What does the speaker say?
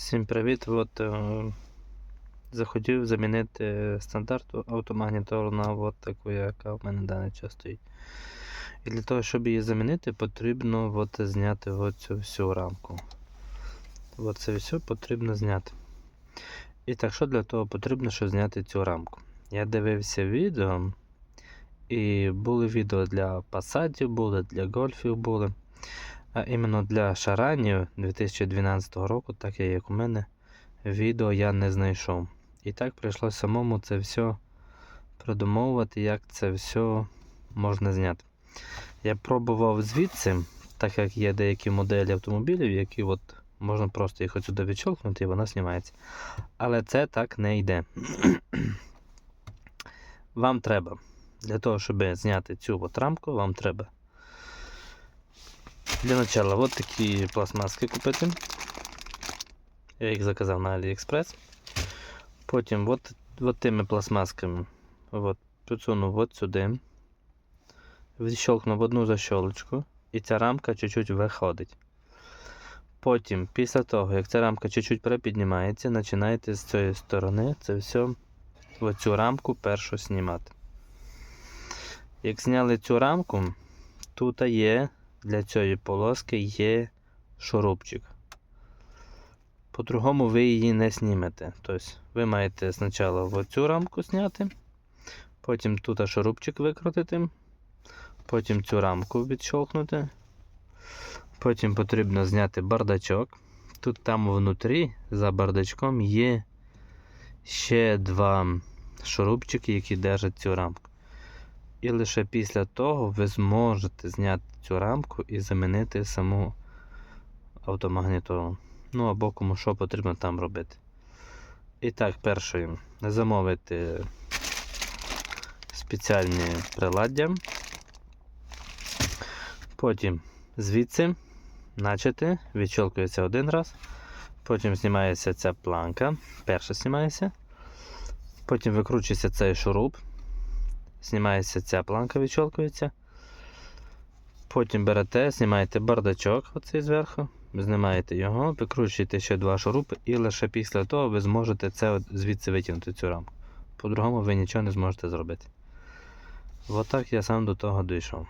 Всім привіт! От, е, захотів замінити стандартну автомагнітолу на от таку, яка в мене даний час стоїть. І для того, щоб її замінити, потрібно от, зняти оцю всю рамку. От це все потрібно зняти. І так, що для того потрібно, щоб зняти цю рамку? Я дивився відео, і були відео для пасатів, були для гольфів були. А іменно для шаранів 2012 року, так як у мене, відео я не знайшов. І так прийшлося самому це все продумовувати, як це все можна зняти. Я пробував звідси, так як є деякі моделі автомобілів, які от можна просто їх отсюди відщолкнути і вона знімається. Але це так не йде. Вам треба, для того, щоб зняти цю от рамку, вам треба для начала вот такі пластмаски купити. Я їх заказав на AliExpress. Потім от, от тими пластмасками от, підсунув от сюди. Відщолкнув одну защолочку і ця рамка чуть-чуть виходить. Потім, після того, як ця рамка чуть-чуть припіднімається, починаєте з цієї сторони це все в цю рамку першу знімати. Як зняли цю рамку, тут є для цієї полоски є шурупчик. По-другому ви її не знімете. Тобто ви маєте спочатку оцю рамку зняти, потім тут шурупчик викрутити, потім цю рамку відщолкнути. Потім потрібно зняти бардачок. Тут там внутрі за бардачком є ще два шурупчики, які держать цю рамку. І лише після того ви зможете зняти цю рамку і замінити саму автомагнітолу. Ну або кому що потрібно там робити. І так, першою замовити спеціальні приладдя. Потім звідси начати, відщолкується один раз. Потім знімається ця планка. Перша знімається. Потім викручується цей шуруп. Знімається ця планка, відчолкується. Потім берете, знімаєте бардачок оцей зверху, знімаєте його, викручуєте ще два шурупи, і лише після того ви зможете це от звідси витягнути цю рамку. По-другому ви нічого не зможете зробити. Отак я сам до того дійшов.